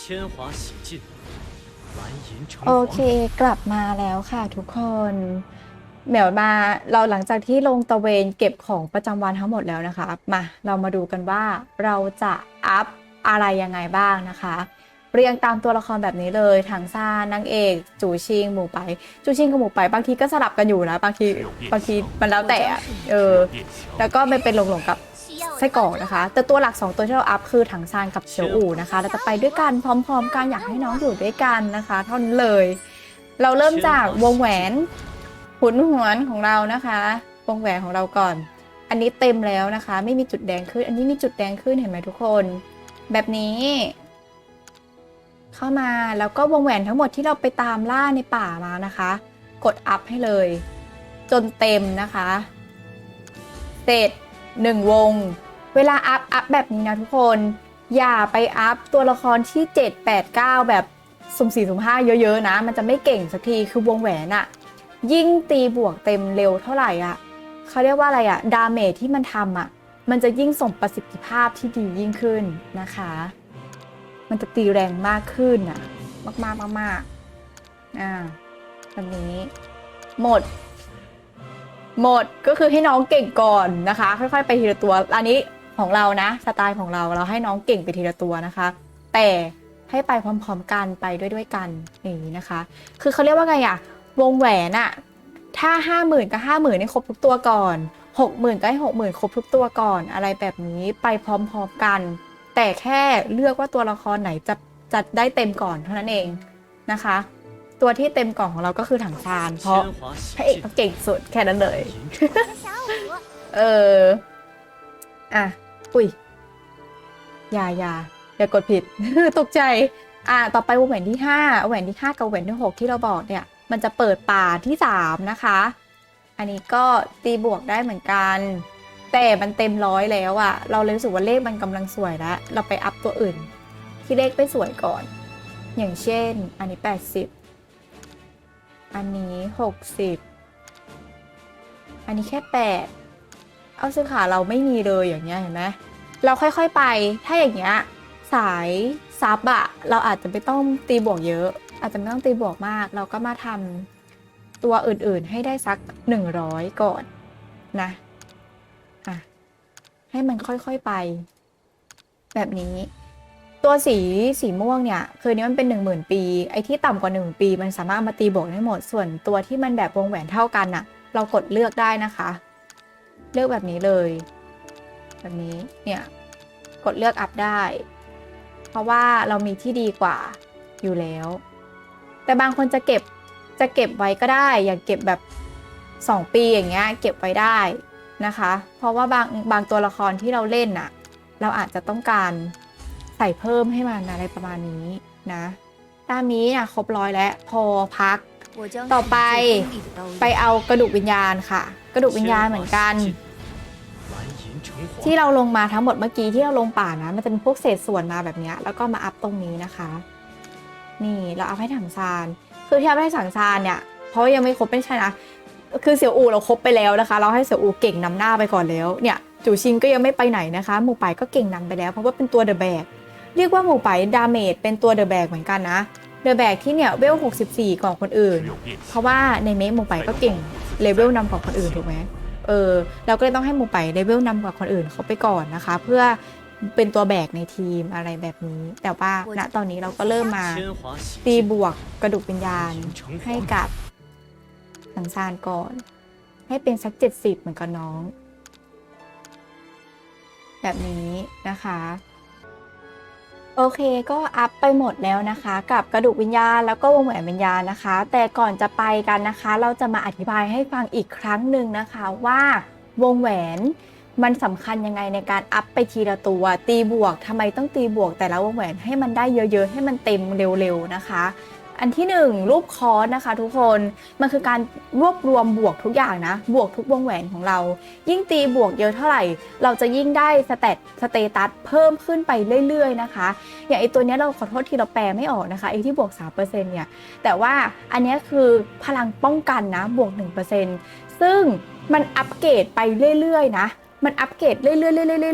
铅华洗尽，蓝银成 โอ 黄 เคกลับมาแล้วค่ะทุกคนเดี๋ยวมาเราหลังจากที่ลงตระเวนเก็บของประจำวันทั้งหมดแล้วนะคะ มาเรามาดูกันว่าเราจะอัพอะไรยังไงบ้างนะคะ เรียงตามตัวละครแบบนี้เลยถังซ่านางเอกจูชิงหมูไป จูชิงกับหมูไปบางทีก็สลับกันอยู่นะบางทีบางทีมันแล้วแต่อะเออ 变强 แล้วก็ไม่เป็นหลงๆกับ ไส้กรอกนะคะ แต่ตัวหลัก 2 ตัวที่เราอัพคือถังซานกับเฉียวอู่นะคะเราจะไปด้วยกันพร้อมๆกันอยากให้น้องอยู่ด้วยกันนะคะ เท่านั้นเลย เราเริ่มจากวงแหวนหุนหวนของเรานะคะ วงแหวนของเราก่อน อันนี้เต็มแล้วนะคะ ไม่มีจุดแดงขึ้น อันนี้มีจุดแดงขึ้นเห็นไหมทุกคน แบบนี้ เข้ามาแล้วก็วงแหวนทั้งหมดที่เราไปตามล่าในป่ามานะคะ กดอัพให้เลย จนเต็มนะคะ เสร็จหนึ่งวง เวลาอัพอัพแบบนี้นะทุกคน อย่าไปอัพตัวละครที่ 7 8 9 แบบสุ่มสี่สุ่มห้าเยอะ ๆ นะ มันจะไม่เก่งสักทีคือวงแหวนอะยิ่งตีบวกเต็มเร็วเท่าไหร่อะเขาเรียกว่าอะไรอะดาเมจที่มันทำอะมันจะยิ่งส่งประสิทธิภาพที่ดียิ่งขึ้นนะคะ มันจะตีแรงมากขึ้นอะมากๆมากๆอ่าแบบนี้ หมด หมดก็คือให้น้องเก่งก่อนนะคะ ค่อยๆ ไปทีละตัวอันนี้ ของเรานะ สไตล์ของเราเราให้น้องเก่งไปทีละตัวนะคะ แต่ให้ไปพร้อมๆกันไปด้วยด้วยกันอย่างนี้นะคะ คือเขาเรียกว่าไงอะวงแหวนอะถ้า 5 0,000กับ5 0,000นให้ครบทุกตัวก่อน 60,000ก็ให้60,000 ครบทุกตัวก่อนอะไรแบบนี้ไปพร้อมๆกัน แต่แค่เลือกว่าตัวละครไหนจะจัดได้เต็มก่อนเท่านั้นเองนะคะ ตัวที่เต็มกล่องของเราก็คือถังซาน เพราะพระเอกเก่งสุดแค่นั้นเลย เอออะ อุ้ยอย่าอย่าอย่ากดผิด ตกใจ อะต่อไปวงแหวนที่ห้าแหวนที่ห้ากับแหวนที่หกที่เราบอกเนี่ย มันจะเปิดป่าที่สามนะคะ อันนี้ก็ตีบวกได้เหมือนกัน แต่มันเต็มร้อยแล้วอะเราเลยรู้สึกว่าเลขมันกำลังสวยแล้ว เราไปอัพตัวอื่น ที่เลขไม่สวยก่อน อย่างเช่น อันนี้ 80 อันนี้ 60 อันนี้แค่ 8 เอาซื้อขาเราไม่มีเลยอย่างเงี้ยเห็นไหมเราค่อยๆไปถ้าอย่างเงี้ยสายซับอะเราอาจจะไม่ต้องตีบวกเยอะ อาจจะไม่ต้องตีบวกมาก เราก็มาทำตัวอื่นๆให้ได้สัก 100 ก่อนนะอะให้มันค่อยๆไป แบบนี้ ตัวสีสีม่วงเนี่ยคือนี้มันเป็น 1 0,000 ปี ไอ้ที่ต่ำกว่า 1 ปี มันสามารถมาตีบวกได้หมดส่วนตัวที่มันแบบวงแหวนเท่ากันอะเรากดเลือกได้นะคะ เลือกแบบนี้เลย แบบนี้เนี่ยกดเลือกอัพได้ เพราะว่าเรามีที่ดีกว่าอยู่แล้ว แต่บางคนจะเก็บจะเก็บไว้ก็ได้ อย่ากเก็บแบบ 2 ปีอย่างเงี้ยเก็บไว้ได้นะคะ เพราะว่าบางบางตัวละครที่เราเล่นน่ะ เราอาจจะต้องการใส่เพิ่มให้มันอะไรประมาณนี้นะตามีอะครบร้อยแล้วพอพัก ต่อไปไปเอากระดูกวิญญาณค่ะ กระดูกวิญญาณเหมือนกัน ที่เราลงมาทั้งหมดเมื่อกี้ที่เราลงป่านะ มันจะเป็นพวกเศษส่วนมาแบบนี้แล้วก็มาอัพตรงนี้นะคะ นี่เราเอาพให้ถังซานคือที่อัพให้สังซานเนี่ยเพราะยังไม่ครบไม่ใช่นะคือเสี่ยวอูเราครบไปแล้วนะคะ เราให้เสี่ยวอูเก่งนำหน้าไปก่อนแล้วเนี่ยจู่ชิงก็ยังไม่ไปไหนนะคะ หมู่ป่าก็เก่งนำไปแล้วเพราะว่าเป็นตัวเดอะแบกเรียกว่าหมู่ป่าดาเมจเป็นตัวเดอะแบกเหมือนกันนะเดอะแบกที่เนี่ยเวล 64 กว่นคนอื่น เพราะว่าในเมฆหมู่ป่าก็เก่ง เลเวลนำกว่าคนอื่นถูกไหมเออเราก็เลยต้องให้หมูไปเลเวลนำกว่าคนอื่นเขาไปก่อนนะคะ เพื่อเป็นตัวแบกในทีมอะไรแบบนี้ แต่ว่าณตอนนี้เราก็เริ่มมาตีบวกกระดูกวิญญาณให้กับสังซานก่อน ให้เป็นสักเจ็ดสิบเหมือนกับน้อง แบบนี้นะคะ โอเคก็อัพไปหมดแล้วนะคะ กับกระดูกวิญญาณแล้วก็วงแหวนวิญญาณนะคะ แต่ก่อนจะไปกันนะคะ เราจะมาอธิบายให้ฟังอีกครั้งหนึ่งนะคะว่าวงแหวนมันสำคัญยังไงในการอัพไปทีละตัว ตีบวกทำไมต้องตีบวกแต่ละวงแหวนให้มันได้เยอะๆ ให้มันเต็มเร็วๆนะคะ อันที่หนึ่งรูปคอร์สนะคะ ทุกคนมันคือการรวบรวมบวกทุกอย่างนะ บวกทุกวงแหวนของเรา ยิ่งตีบวกเยอะเท่าไหร่ เราจะยิ่งได้สเตตสเตตัสเพิ่มขึ้นไปเรื่อยๆนะคะ อย่างไอตัวนี้เราขอโทษที่เราแปลไม่ออกนะคะไอที่บวก 3%เนี่ยแต่ว่าอันนี้คือพลังป้องกันนะบวก 1%ซึ่งมันอัปเกรดไปเรื่อยๆนะมันอัปเกรดเรื่อยๆเ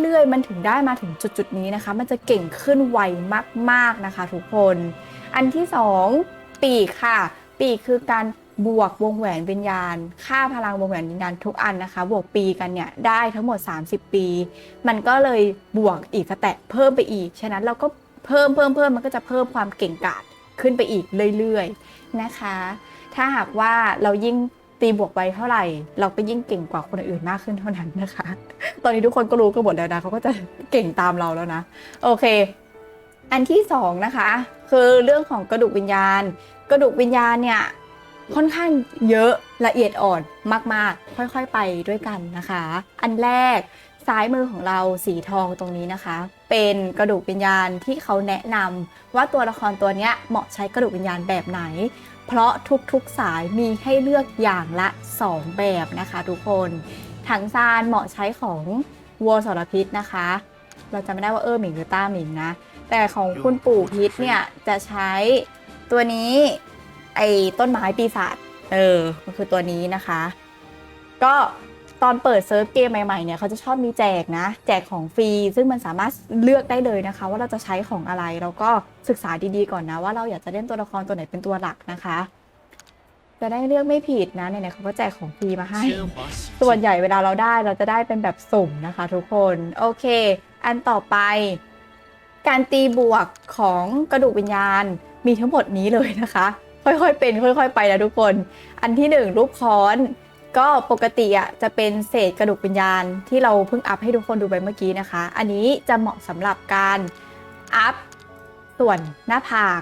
รื่อยๆๆๆมันถึงได้มาถึงจุดๆนี้นะคะ มันจะเก่งขึ้นไวมากๆนะคะ ทุกคน อันที่สองปีกค่ะ ปีกคือการบวกวงแหวนวิญญาณ ค่าพลังวงแหวนวิญญาณทุกอันนะคะ บวกปีกันเนี่ยได้ทั้งหมด 30 ปี มันก็เลยบวกอีกสแตะเพิ่มไปอีก ฉะนั้นเราก็เพิ่มเพิ่มเพิ่มมันก็จะเพิ่มความเก่งกาจขึ้นไปอีกเรื่อยๆนะคะ ถ้าหากว่าเรายิ่งตีบวกไวเท่าไหร่ เราก็ยิ่งเก่งกว่าคนอื่นมากขึ้นเท่านั้นนะคะ ตอนนี้ทุกคนก็รู้กันหมดแล้วนะเขาก็จะเก่งตามเราแล้วนะ โอเค อันที่สองนะคะ คือเรื่องของกระดูกวิญญาณ กระดูกวิญญาณเนี่ยค่อนข้างเยอะละเอียดอ่อนมาก ๆ ค่อยๆไปด้วยกันนะคะ อันแรกซ้ายมือของเราสีทองตรงนี้นะคะ เป็นกระดูกวิญญาณที่เขาแนะนำว่าตัวละครตัวเนี้ยเหมาะใช้กระดูกวิญญาณแบบไหน เพราะทุกๆสายมีให้เลือกอย่างละ 2 แบบนะคะ ทุกคนถังซานเหมาะใช้ของวัวสารพิษนะคะ เราจะไม่ได้ว่าเออหมิงหรือต้าหมิงนะ แต่ของคุณปู่พิษเนี่ยจะใช้ตัวนี้ ไอ้ต้นไม้ปีศาจเออมันคือตัวนี้นะคะ ก็ตอนเปิดเซิร์ฟเกมใหม่ๆเนี่ยเขาจะชอบมีแจกนะ แจกของฟรี ซึ่งมันสามารถเลือกได้เลยนะคะ ว่าเราจะใช้ของอะไรแล้วก็ศึกษาดีๆก่อนนะ ว่าเราอยากจะเล่นตัวละครตัวไหนเป็นตัวหลักนะคะ จะได้เลือกไม่ผิดนะเนี่ยเขาก็แจกของฟรีมาให้ ส่วนใหญ่เวลาเราได้เราจะได้เป็นแบบสุ่มนะคะ ทุกคนโอเคอันต่อไปการตีบวกของกระดูกวิญญาณมีทั้งหมดนี้เลยนะคะ ค่อยๆเป็น ค่อย ๆ ไปนะทุกคน อันที่หนึ่งรูปค้อน ก็ปกติอะจะเป็นเศษกระดูกวิญญาณที่เราเพิ่งอัพให้ทุกคนดูไปเมื่อกี้นะคะ อันนี้จะเหมาะสำหรับการอัพส่วนหน้าผาก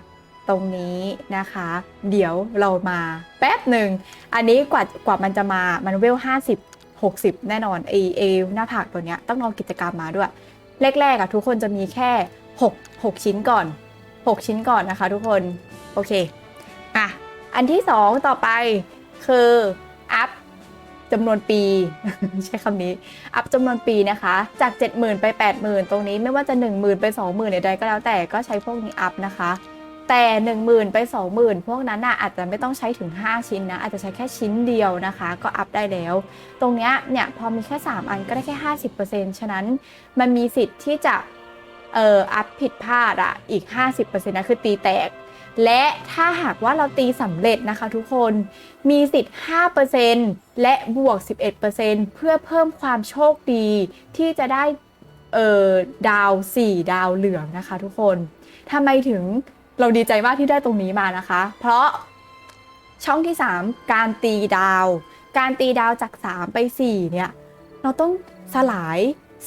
ตรงนี้นะคะ เดี๋ยวเรามาแป๊บหนึ่ง อันนี้กว่ากว่ามันจะมามันเวล 50 60 แน่นอนเอเอหน้าผากตัวเนี้ยต้องลองกิจกรรมมาด้วย แรกๆอะทุกคนจะมีแค่ 6 6 ชิ้นก่อน 6 ชิ้นก่อนนะคะ ทุกคนโอเคอะอันที่ 2 ต่อไปคืออัพจำนวนปี ใช้คำนี้ อัพจำนวนปีนะคะ จาก 70,000 ไป 80,000 ตรงนี้ไม่ว่าจะ 10,000 ไป 20,000ใดๆก็แล้วแต่ก็ใช้พวกนี้อัพนะคะ แต่ 10,000 ไป 20,000 พวกนั้นน่ะอาจจะไม่ต้องใช้ถึง 5 ชิ้นนะ อาจจะใช้แค่ชิ้นเดียวนะคะ ก็อัพได้แล้ว ตรงเนี้ยเนี่ยพอมีแค่ 3 อันก็ได้แค่ 50%ฉะนั้นมันมีสิทธิ์ที่จะเอ่ออัพผิดพลาดอะอีก 50%นะคือตีแตก และถ้าหากว่าเราตีสำเร็จนะคะทุกคนมีสิทธิ์ 5%และบวก 11%เพื่อเพิ่มความโชคดีที่จะได้เอ่อดาว 4 ดาวเหลืองนะคะทุกคนทำไมถึง เราดีใจมากที่ได้ตรงนี้มานะคะ เพราะช่องที่ 3 การตีดาว การตีดาวจาก 3 ไป 4 เนี่ย เราต้องสลาย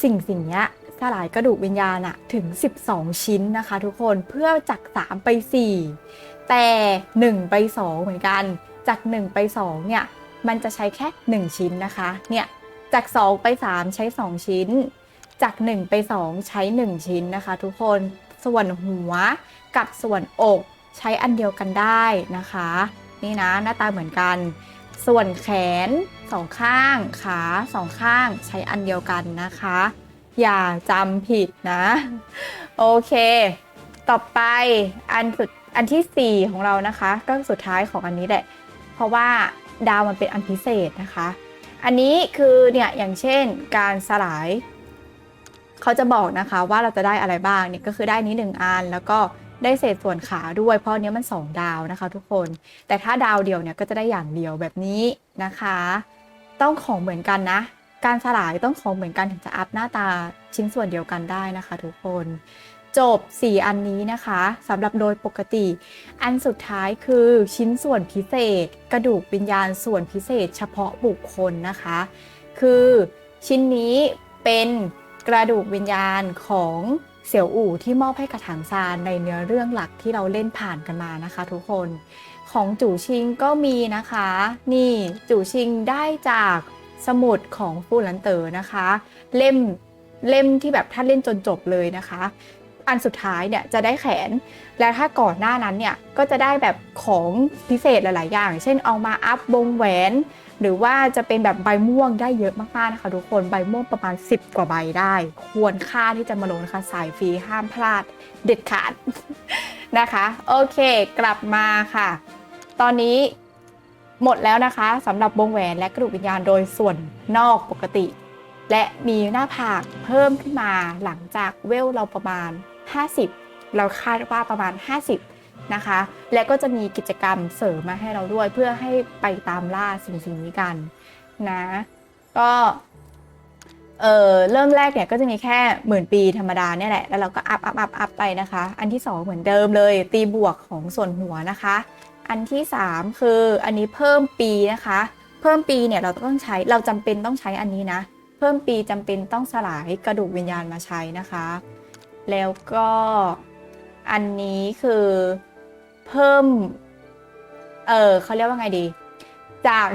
สิ่งสิ่งเนี้ยสลายกระดูกวิญญาณอะถึง 12 ชิ้นนะคะทุกคนเพื่อจาก 3 ไป 4 แต่ 1 ไป 2 เหมือนกัน จาก 1 ไป 2 เนี่ย มันจะใช้แค่ 1 ชิ้นนะคะ เนี่ย จาก 2 ไป 3 ใช้ 2 ชิ้น จาก 1 ไป 2 ใช้ 1 ชิ้นนะคะ ทุกคน ส่วนหัวกับส่วนอกใช้อันเดียวกันได้นะคะ นี่นะหน้าตาเหมือนกัน ส่วนแขนสองข้างขาสองข้างใช้อันเดียวกันนะคะ อย่าจำผิดนะ โอเค ต่อไปอันสุดอันที่ 4 ของเรานะคะ ก็สุดท้ายของอันนี้แหละ เพราะว่าดาวมันเป็นอันพิเศษนะคะ อันนี้คือเนี่ยอย่างเช่นการสลาย เขาจะบอกนะคะว่าเราจะได้อะไรบ้างเนี่ยก็คือได้นี้หนึ่งอันแล้วก็ได้เศษส่วนขาด้วยเพราะเนี้ยมัน 2 ดาวนะคะ ทุกคน แต่ถ้าดาวเดียวเนี่ยก็จะได้อย่างเดียวแบบนี้นะคะ ต้องของเหมือนกันนะ การสลายต้องของเหมือนกันถึงจะอัพหน้าตาชิ้นส่วนเดียวกันได้นะคะ ทุกคนจบ 4 อันนี้นะคะสำหรับโดยปกติ อันสุดท้ายคือชิ้นส่วนพิเศษ กระดูกวิญญาณส่วนพิเศษ เฉพาะบุคคลนะคะ คือชิ้นนี้เป็น กระดูกวิญญาณของเสี่ยวอู่ที่มอบให้กับถังซานในเนื้อเรื่องหลักที่เราเล่นผ่านกันมานะคะ ทุกคนของจู่ชิงก็มีนะคะ นี่จู่ชิงได้จากสมุดของฟูหลันเตอนะคะ เล่มเล่มที่แบบท่านเล่นจนจบเลยนะคะ อันสุดท้ายเนี่ยจะได้แขน และถ้าก่อนหน้านั้นเนี่ยก็จะได้แบบของพิเศษหลาย ๆ อย่าง เช่นเอามาอัพวงแหวน หรือว่าจะเป็นแบบใบม่วงได้เยอะมากๆนะคะทุกคนใบม่วงประมาณ 10 กว่าใบได้ ควรค่าที่จะมาลงนะคะสายฟรีห้ามพลาดเด็ดขาดนะคะ โอเคกลับมาค่ะ ตอนนี้หมดแล้วนะคะสำหรับวงแหวนและกระดูกวิญญาณโดยส่วนนอกปกติ และมีหน้าผากเพิ่มขึ้นมาหลังจากเวลเราประมาณ 50 เราคาดว่าประมาณ 50 นะคะ และก็จะมีกิจกรรมเสริมมาให้เราด้วยเพื่อให้ไปตามล่าสิ่งสิ่งนี้กันนะก็เออเริ่มแรกเนี่ยก็จะมีแค่หมื่นปีธรรมดาเนี่ยแหละ แล้วเราก็อัพอัพอัพอัพไปนะคะ อันที่ 2 เหมือนเดิมเลย ตีบวกของส่วนหัวนะคะ อันที่ 3 คืออันนี้เพิ่มปีนะคะ เพิ่มปีเนี่ยเราต้องใช้เราจำเป็นต้องใช้อันนี้นะ เพิ่มปีจำเป็นต้องสลายกระดูกวิญญาณมาใช้นะคะ แล้วก็อันนี้คือ เพิ่ม เออเขาเรียกว่าไงดี จาก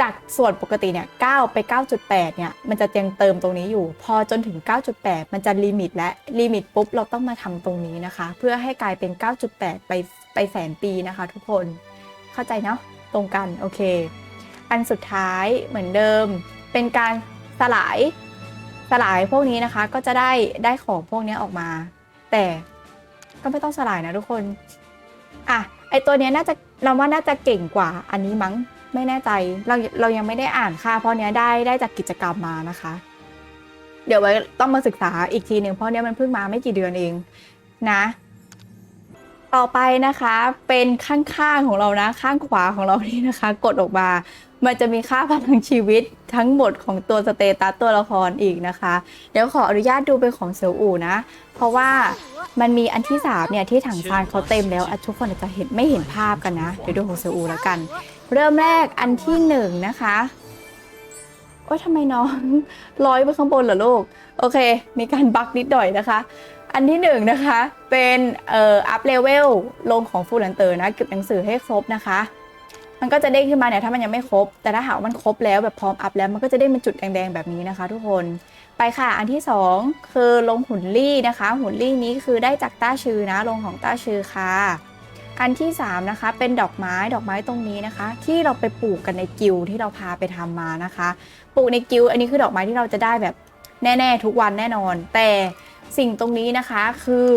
จากส่วนปกติเนี่ย9ไป 9.8 เนี่ย มันจะยังเติมตรงนี้อยู่ พอจนถึง 9.8 มันจะลิมิตและลิมิตปุ๊บ เราต้องมาทำตรงนี้นะคะ เพื่อให้กลายเป็น 9.8 ไปไปแสนปีนะคะทุกคนเข้าใจเนาะตรงกัน โอเค อันสุดท้ายเหมือนเดิม เป็นการสลายสลายพวกนี้นะคะก็จะได้ได้ของพวกนี้ออกมา แต่ก็ไม่ต้องสลายนะทุกคน อะไอตัวเนี้ยน่าจะเราว่าน่าจะเก่งกว่าอันนี้มั้งไม่แน่ใจเราเรายังไม่ได้อ่านค่าเพราะเนี้ยได้ได้จากกิจกรรมมานะคะ เดี๋ยวไว้ต้องมาศึกษาอีกทีหนึ่งเพราะเนี้ยมันเพิ่งมาไม่กี่เดือนเองนะ ต่อไปนะคะเป็นข้างๆของเรานะข้างขวาของเรานี่นะคะ กดออกมา มันจะมีค่าพลังชีวิตทั้งหมดของตัวสเตตัสตัวละครอีกนะคะ เดี๋ยวขออนุญาตดูเป็นของเสี่ยวอู่นะ เพราะว่ามันมีอันที่สามเนี่ยที่ถังซานเขาเต็มแล้วทุกคนอาจจะเห็นไม่เห็นภาพกันนะ เดี๋ยวดูของเสี่ยวอู่แล้วกัน เริ่มแรกอันที่หนึ่งนะคะโอ้ยทำไมน้องลอยไปข้างบนเหรอลูก โอเค มีการบักนิดหน่อยนะคะ อันที่หนึ่งนะคะเป็นเอ่ออัพเลเวลลงของฟูลันเตอร์นะเก็บหนังสือให้ครบนะคะ มันก็จะเด้งขึ้นมาเนี่ยถ้ามันยังไม่ครบ แต่ถ้าหากว่ามันครบแล้วแบบพร้อมอัพแล้วมันก็จะได้เป็นจุดแดงๆแบบนี้นะคะ ทุกคนไปค่ะอันที่สองคือลงหุ่นลี่นะคะ หุ่นลี่นี้คือได้จากต้าชื่อนะลงของต้าชื่อค่ะอันที่สามนะคะ เป็นดอกไม้ดอกไม้ตรงนี้นะคะ ที่เราไปปลูกกันในกิลที่เราพาไปทำมานะคะ ปลูกในกิลอันนี้คือดอกไม้ที่เราจะได้แบบแน่ ๆ ทุกวันแน่นอน แต่ สิ่งตรงนี้นะคะคือ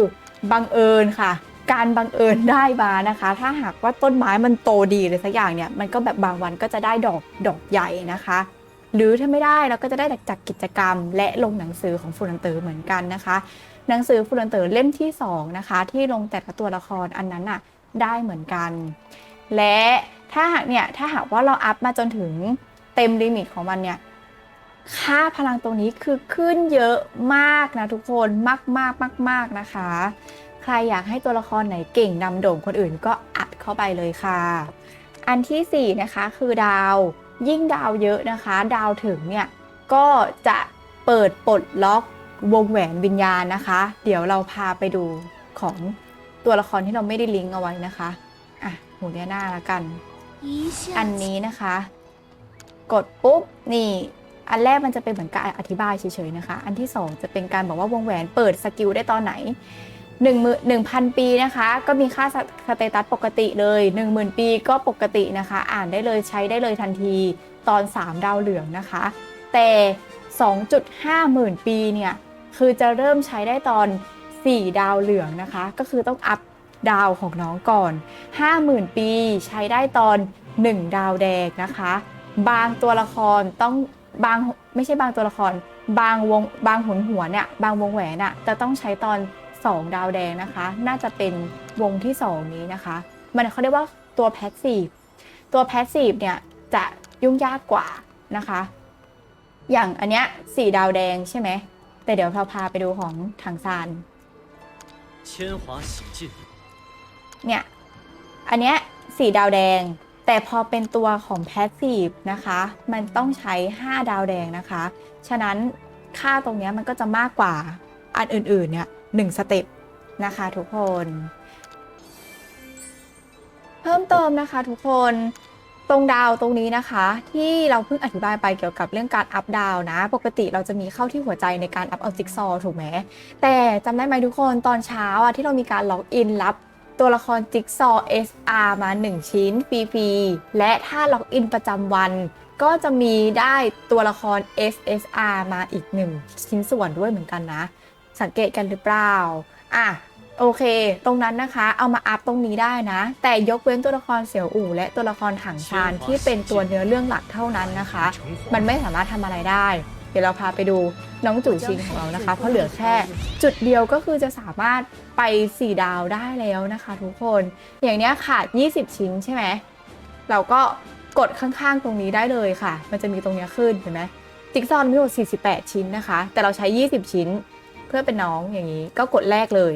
บังเอิญค่ะ การบังเอิญได้มานะคะ ถ้าหากว่าต้นไม้มันโตดีเลยสักอย่างเนี่ยมันก็แบบบางวันก็จะได้ดอกดอกใหญ่นะคะ หรือถ้าไม่ได้เราก็จะได้จากกิจกรรม และลงหนังสือของฟูนันเตอร์เหมือนกันนะคะ หนังสือฟูนันเตอร์เล่มที่สองนะคะที่ลงแต่ละตัวละครอันนั้นน่ะได้เหมือนกัน และถ้าหากเนี่ยถ้าหากว่าเราอัพมาจนถึงเต็มลิมิตของมันเนี่ย ค่าพลังตรงนี้คือขึ้นเยอะมากนะทุกคนมากมากมากมากๆนะคะ ใครอยากให้ตัวละครไหนเก่งนำโด่งคนอื่นก็อัดเข้าไปเลยค่ะ อันที่ 4 นะคะคือดาว ยิ่งดาวเยอะนะคะ ดาวถึงเนี่ย ก็จะเปิดปลดล็อกวงแหวนวิญญาณนะคะ เดี๋ยวเราพาไปดูของตัวละครที่เราไม่ได้ลิงก์เอาไว้นะคะอะหูเนี้ยหน้าละกัน อันนี้นะคะ กดปุ๊บนี่ อันแรกมันจะเป็นเหมือนการอธิบายเฉยๆนะคะ อันที่ 2 จะเป็นการบอกว่าวงแหวนเปิดสกิลได้ตอนไหน1นึ่งหนึ่งพันปีนะคะ ก็มีค่าสสเตตัสปกติเลย 1 0,000 ปีก็ปกตินะคะ อ่านได้เลยใช้ได้เลยทันทีตอน 3 ดาวเหลืองนะคะ แต่ 2.5หมื่นปีเนี่ย คือจะเริ่มใช้ได้ตอน 4 ดาวเหลืองนะคะ ก็คือต้องอัพดาวของน้องก่อน 50,000 ปีใช้ได้ตอน 1 ดาวแดงนะคะ บางตัวละครต้อง บางไม่ใช่บางตัวละคร บางวงบางหุนหัวเนี่ยบางวงแหวนอะจะต้องใช้ตอน 2 ดาวแดงนะคะ น่าจะเป็นวงที่ 2 นี้นะคะ มันเขาเรียกว่าตัวแพสซีฟตัวแพสซีฟเนี่ยจะยุ่งยากกว่านะคะ อย่างอันเนี้ยสี่ดาวแดงใช่ไหม แต่เดี๋ยวเราพาไปดูของถังซานเนี่ยอันเนี้ยสี่ดาวแดง แต่พอเป็นตัวของแพสซีฟนะคะ มันต้องใช้ 5 ดาวแดงนะคะ ฉะนั้นค่าตรงนี้มันก็จะมากกว่าอันอื่นๆเนี่ยหนึ่งสเต็ปนะคะทุกคน เพิ่มเติมนะคะทุกคนตรงดาวตรงนี้นะคะ ที่เราเพิ่งอธิบายไปเกี่ยวกับเรื่องการอัพดาวนะ ปกติเราจะมีเข้าที่หัวใจในการอัพเอาจิกซอว์ถูกไหมแต่จำได้ไหมทุกคนตอนเช้าอะที่เรามีการล็อกอินรับ ตัวละครจิ๊กซอว์ SR มา 1 ชิ้นฟรีๆ และถ้าล็อกอินประจำวัน ก็จะมีได้ตัวละคร SSR มาอีก 1 ชิ้นส่วนด้วยเหมือนกันนะ สังเกตกันหรือเปล่า อะโอเค ตรงนั้นนะคะ เอามาอัพตรงนี้ได้นะ แต่ยกเว้นตัวละครเสี่ยวอู่และตัวละครถังซานที่เป็นตัวเนื้อเรื่องหลักเท่านั้นนะคะ成มัน华，ไม่สามารถทำอะไรได้ ดี๋ยวเราพาไปดูน้องจู่ชิงของเรานะคะ เพราะเหลือแค่จุดเดียวก็คือจะสามารถไป 4 ดาวได้แล้วนะคะ ทุกคนอย่างเนี้ยขาด 20 ชิ้นใช่ไหมเราก็กดข้างๆตรงนี้ได้เลยค่ะ มันจะมีตรงเนี้ยขึ้นเห็นไหมจิ๊กซอว์มีทั้งหมด48 ชิ้นนะคะ แต่เราใช้ 20 ชิ้นเพื่อเป็นน้องอย่างนี้ก็กดแรกเลย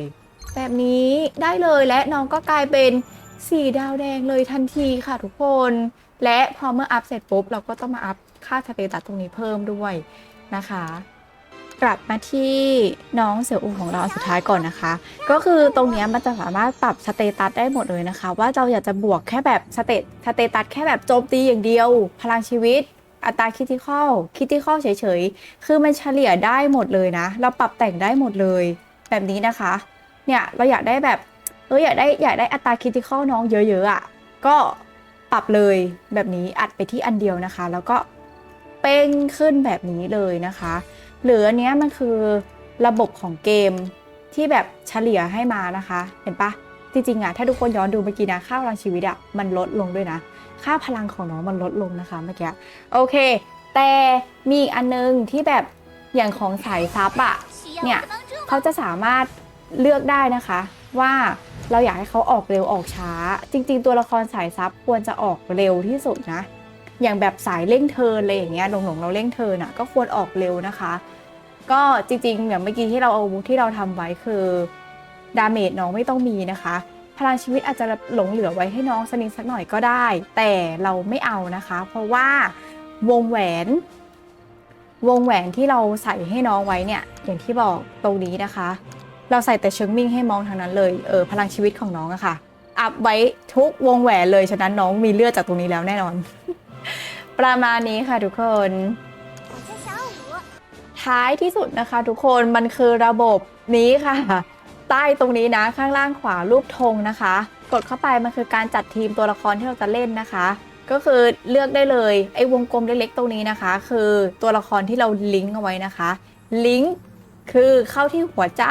แบบนี้ได้เลยและน้องก็กลายเป็น4ดาวแดงเลยทันทีค่ะทุกคน และพอเมื่ออัพเสร็จปุ๊บ เราก็ต้องมาอัพค่าสเตตัสตรงนี้เพิ่มด้วย นะคะกลับมาที่น้องเสี่ยวอูของเราสุดท้ายก่อนนะคะ ก็คือตรงนี้มันจะสามารถปรับสเตตัสได้หมดเลยนะคะ ว่าเราอยากจะบวกแค่แบบสเตตสเตตัสแค่แบบโจมตีอย่างเดียว พลังชีวิต อัตราคิติคอลคิติคอลเฉยๆ คือมันเฉลี่ยได้หมดเลยนะ เราปรับแต่งได้หมดเลย แบบนี้นะคะ เนี่ยเราอยากได้แบบเอออยากได้อยากได้อัตราคิติคอลน้องเยอะๆอะ่ะก็ปรับเลยแบบนี้อัดไปที่อันเดียวนะคะ แล้วก็ เป้งขึ้นแบบนี้เลยนะคะ หรืออันนี้มันคือระบบของเกมที่แบบเฉลี่ยให้มานะคะ เห็นปะจริงๆอะถ้าทุกคนย้อนดูเมื่อกี้นะค่าพลังชีวิตอะมันลดลงด้วยนะ ค่าพลังของน้องมันลดลงนะคะเมื่อกี้โอเค แต่มีอีกอันนึงที่แบบอย่างของสายซับอะเนี่ยเขาจะสามารถเลือกได้นะคะ ว่าเราอยากให้เขาออกเร็วออกช้า จริง ๆ ตัวละครสายซับควรจะออกเร็วที่สุดนะ อย่างแบบสายเร่งเทินอะไรอย่างเงี้ยหลงๆเราเร่งเทินอะก็ควรออกเร็วนะคะ ก็จริงๆอย่างเมื่อกี้ที่เราเอาที่เราทำไว้คือดาเมจน้องไม่ต้องมีนะคะพลังชีวิตอาจจะหลงเหลือไว้ให้น้องสนิดสักหน่อยก็ได้ แต่เราไม่เอานะคะ เพราะว่าวงแหวน วงแหวนที่เราใส่ให้น้องไว้เนี่ยอย่างที่บอกตรงนี้นะคะ เราใส่แต่เชิงมิ่งให้มองทางนั้นเลยเออพลังชีวิตของน้องอะค่ะอัพไว้ทุกวงแหวนเลยฉะนั้นน้องมีเลือดจากตรงนี้แล้วแน่นอน ประมาณนี้ค่ะทุกคน ท้ายที่สุดนะคะ ทุกคนมันคือระบบนี้ค่ะ ใต้ตรงนี้นะข้างล่างขวารูปธงนะคะ กดเข้าไปมันคือการจัดทีมตัวละครที่เราจะเล่นนะคะ ก็คือเลือกได้เลยไอ้วงกลมเล็กๆตรงนี้นะคะ คือตัวละครที่เราลิงก์เอาไว้นะคะ ลิงก์คือเข้าที่หัวใจ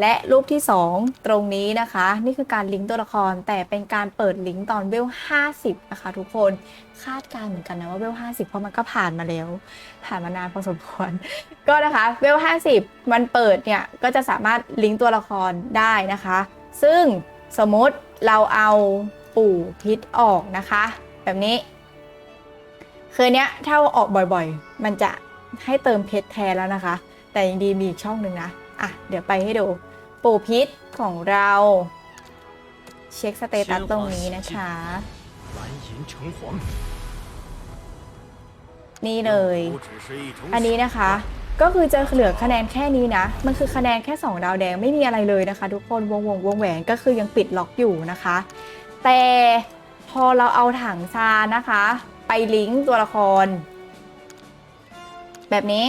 และรูปที่ 2 ตรงนี้นะคะ นี่คือการลิงก์ตัวละครแต่เป็นการเปิดลิงก์ตอนเวล 50 นะคะทุกคนคาดการเหมือนกันนะว่าเวล 50 เพราะมันก็ผ่านมาแล้ว ผ่านมานานพอสมควร ก็นะคะเวล 50 มันเปิดเนี่ยก็จะสามารถลิงก์ตัวละครได้นะคะ ซึ่งสมมติเราเอาปู่พิษออกนะคะ แบบนี้คือเนี้ยถ้าออกบ่อยๆ มันจะให้เติมเพชรแทนแล้วนะคะ แต่ยังดีมีอีกช่องหนึ่งนะอะ เดี๋ยวไปให้ดู ปู่พิษของเรา เช็คสเตตัสตรงนี้นะคะนี่เลย อันนี้นะคะ ก็คือจะเหลือคะแนนแค่นี้นะ มันคือคะแนนแค่ 2 ดาวแดงไม่มีอะไรเลยนะคะ ทุกคนวงวงวงแหวนก็คือยังปิดล็อกอยู่นะคะ แต่พอเราเอาถังซานนะคะ ไปลิงก์ตัวละคร แบบนี้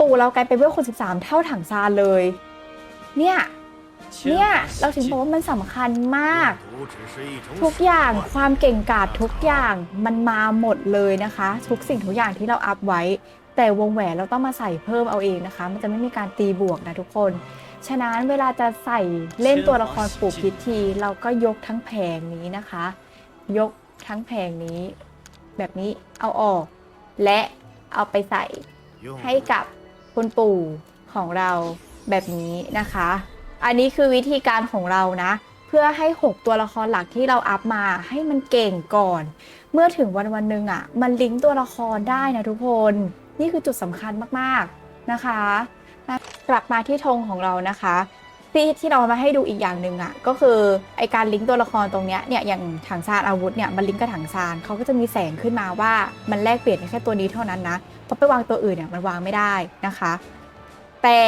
ปู่เรากลายเป็นเวลคน 13 เท่าถังซานเลย เนี่ย เนี่ย เราถึงบอกว่ามันสำคัญมาก ทุกอย่างความเก่งกาจทุกอย่างมันมาหมดเลยนะคะ ทุกสิ่งทุกอย่างที่เราอัพไว้ แต่วงแหวนเราต้องมาใส่เพิ่มเอาเองนะคะ มันจะไม่มีการตีบวกนะทุกคน ฉะนั้นเวลาจะใส่เล่นตัวละครปู่พิธี เราก็ยกทั้งแผงนี้นะคะ ยกทั้งแผงนี้ แบบนี้เอาออก และเอาไปใส่ให้กับ คุณปู่ของเราแบบนี้นะคะ อันนี้คือวิธีการของเรานะ เพื่อให้ 6 ตัวละครหลักที่เราอัพมาให้มันเก่งก่อน เมื่อถึงวันวันหนึ่งอะ มันลิงก์ตัวละครได้นะทุกคน นี่คือจุดสำคัญมากๆนะคะ กลับมาที่ธงของเรานะคะ ที่ที่เรามาให้ดูอีกอย่างหนึ่งอะก็คือไอการลิงก์ตัวละครตรงเนี้ยเนี่ยอย่างถังซานอาวุธเนี่ยมันลิงก์กับถังซานเขาก็จะมีแสงขึ้นมาว่ามันแลกเปลี่ยนแค่ตัวนี้เท่านั้นนะเพราะไปวางตัวอื่นเนี่ยมันวางไม่ได้นะคะ แต่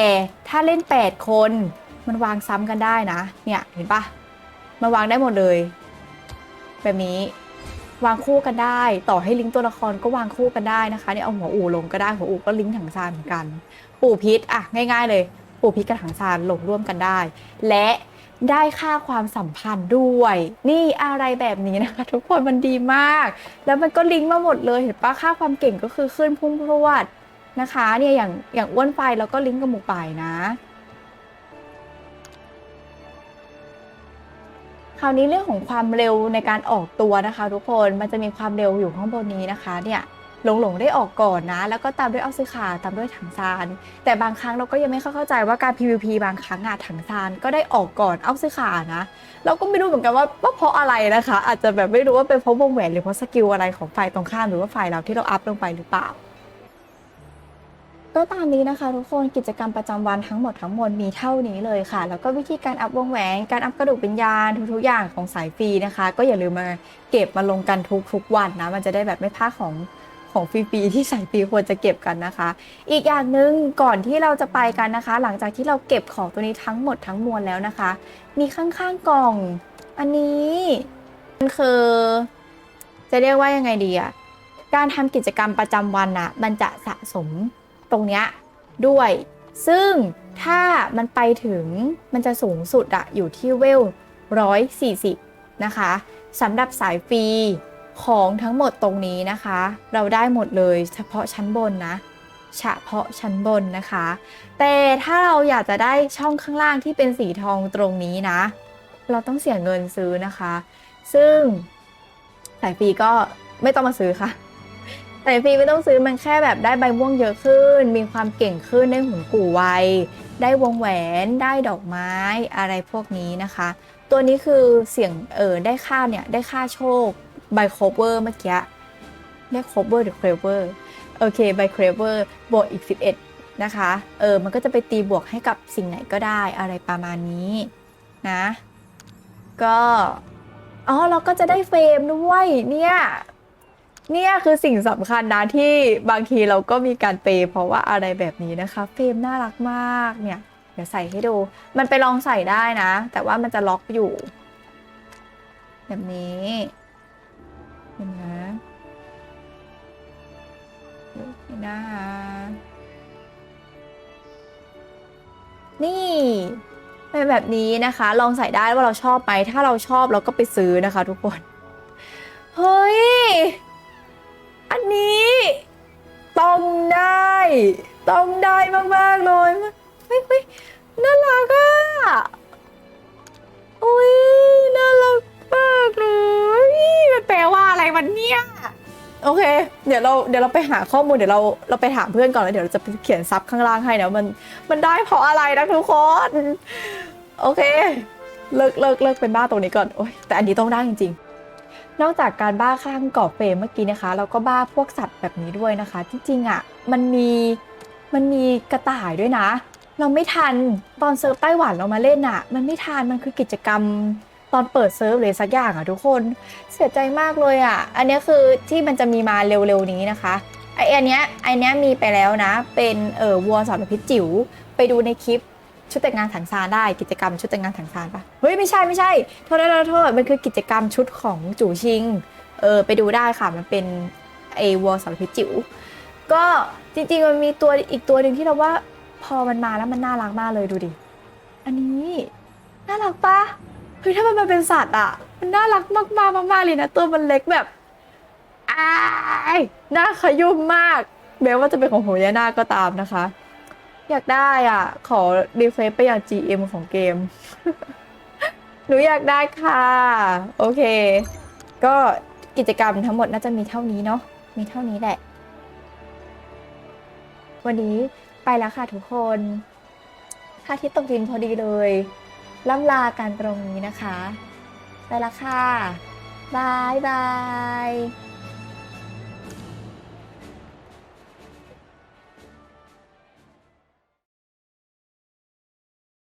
ถ้าเล่น 8 คนมันวางซ้ำกันได้นะเนี่ยเห็นปะมันวางได้หมดเลย แบบนี้วางคู่กันได้ ต่อให้ลิงก์ตัวละครก็วางคู่กันได้นะคะเนี่ยเอาหัวอู่ลงก็ได้หัวอู่ก็ลิงก์ถังซานเหมือนกัน ปู่พิษอะง่าย ๆ เลย ปูพิษกับถังซานลงร่วมกันได้ และได้ค่าความสัมพันธ์ด้วย นี่อะไรแบบนี้นะคะ ทุกคนมันดีมาก แล้วมันก็ลิงก์มาหมดเลยเห็นปะค่าความเก่งก็คือขึ้นพุ่งพรวดนะคะเนี่ยอย่างอย่างอ้วนไฟแล้วก็ลิงก์กับหมูป่ายนะคราวนี้เรื่องของความเร็วในการออกตัวนะคะ ทุกคนมันจะมีความเร็วอยู่ข้างบนนี้นะคะเนี่ย หลงหลงๆได้ออกก่อนนะ แล้วก็ตามด้วยเอาซื้อขาตามด้วยถังซาน แต่บางครั้งเราก็ยังไม่เข้าใจว่าการ PVP บางครั้งอะถังซานก็ได้ออกก่อนเอาซื้อขานะ เราก็ไม่รู้เหมือนกันว่าว่าเพราะอะไรนะคะ อาจจะแบบไม่รู้ว่าเป็นเพราะวงแหวนหรือเพราะสกิลอะไรของฝ่ายตรงข้ามหรือว่าฝ่ายเราที่เราอัพลงไปหรือเปล่าก็ตามนี้นะคะทุกคนกิจกรรมประจำวันทั้งหมดทั้งมวลมีเท่านี้เลยค่ะ แล้วก็วิธีการอัพวงแหวนการอัพกระดูกวิญญาณทุกๆอย่างของสายฟรีนะคะ ก็อย่าลืมมาเก็บมาลงกันทุกๆวันนะ มันจะได้แบบไม่พลาดของ ของฟรีๆที่สายฟรีควรจะเก็บกันนะคะ อีกอย่างหนึ่งก่อนที่เราจะไปกันนะคะ หลังจากที่เราเก็บของตัวนี้ทั้งหมดทั้งมวลแล้วนะคะ มีข้างๆกล่อง อันนี้มันคือ จะเรียกว่ายังไงดีอะการทำกิจกรรมประจำวันอะมันจะสะสมตรงเนี้ยด้วย ซึ่งถ้ามันไปถึงมันจะสูงสุดอะอยู่ที่เวลร้อยสี่สิบนะคะสำหรับสายฟรี ของทั้งหมดตรงนี้นะคะ เราได้หมดเลยเฉพาะชั้นบนนะเฉพาะชั้นบนนะคะ แต่ถ้าเราอยากจะได้ช่องข้างล่างที่เป็นสีทองตรงนี้นะ เราต้องเสียเงินซื้อนะคะ ซึ่งสายฟรีก็ไม่ต้องมาซื้อค่ะสายฟรีไม่ต้องซื้อมันแค่แบบได้ใบม่วงเยอะขึ้น มีความเก่งขึ้นได้หุ่นกู่ไวได้วงแหวนได้ดอกไม้อะไรพวกนี้นะคะ ตัวนี้คือเสียงเออได้ค่าเนี่ยได้ค่าโชค ใบโคเวอร์เมื่อกี้เรียกโคเวอร์หรือเครเวอร์โอเคใบเครเวอร์บวกอีก 11 นะคะ เออ มันก็จะไปตีบวกให้กับสิ่งไหนก็ได้อะไรประมาณนี้นะ ก็ อ๋อ เราก็จะได้เฟรมด้วยเนี่ยเนี่ยคือสิ่งสำคัญนะที่บางทีเราก็มีการเปเพราะว่าอะไรแบบนี้นะคะ เฟรมน่ารักมากเนี่ย เดี๋ยวใส่ให้ดู มันไปลองใส่ได้นะ แต่ว่ามันจะล็อกอยู่ แบบนี้ เห็นไหมดูสินะคะนี่เป็นแบบนี้นะคะ ลองใส่ได้ว่าเราชอบไหมถ้าเราชอบเราก็ไปซื้อนะคะ ทุกคน เฮ้ย อันนี้ต้องได้ต้องได้มากๆเลยเฮ้ยเฮ้ยน่ารักอะอุ้ยน่ารัก มากเลยมันแปลว่าอะไรวันเนี้ยโอเค เดี๋ยวเราเดี๋ยวเราไปหาข้อมูลเดี๋ยวเราเราไปถามเพื่อนก่อนแล้วเดี๋ยวเราจะเขียนซับข้างล่างให้นะมันมันได้เพราะอะไรนะทุกคนโอเค เลิกเลิกเลิกเป็นบ้าตรงนี้ก่อนโอ้ยแต่อันนี้ต้องได้จริง ๆ นอกจากการบ้าข้างกรอบเฟรมเมื่อกี้นะคะ เราก็บ้าพวกสัตว์แบบนี้ด้วยนะคะ จริงๆอะมันมีมันมีกระต่ายด้วยนะ เราไม่ทันตอนเซิร์ฟไต้หวันเรามาเล่นอะ มันไม่ทันมันคือกิจกรรม ตอนเปิดเซิร์ฟเลยสักอย่างอะทุกคนเสียใจมากเลยอะอันนี้คือที่มันจะมีมาเร็วๆนี้นะคะไออันเนี้ยไอเนี้ยมีไปแล้วนะ เป็นเอ่อวัวสอนพิษจิ๋วไปดูในคลิปชุดแต่งงานถังซานได้กิจกรรมชุดแต่งงานถังซานปะเฮ้ยไม่ใช่ไม่ใช่โทษโทษโทษมันคือกิจกรรมชุดของจูชิงเออไปดูได้ค่ะมันเป็นไอวอลสารพิษจิ๋วก็จริงๆมันมีตัวอีกตัวหนึ่งที่เราว่าพอมันมาแล้วมันน่ารักมากเลยดูดิ อันนี้ น่ารักปะ เฮ้ยถ้ามันมาเป็นสัตว์อะ มันน่ารักมากๆมากๆเลยนะ ตัวมันเล็กแบบอายน่าขยุ่มมากแม้ว่าจะเป็นของโหยานาก็ตามนะคะ อยากได้อะ ขอรีเฟซไปอยัง GM ของเกม หนูอยากได้ค่ะ โอเค ก็กิจกรรมทั้งหมดน่าจะมีเท่านี้เนาะมีเท่านี้แหละ วันนี้ไปแล้วค่ะทุกคนพระอาทิตย์ตกดินพอดีเลย ล่ำลากันตรงนี้นะคะ ไปละค่ะบายบาย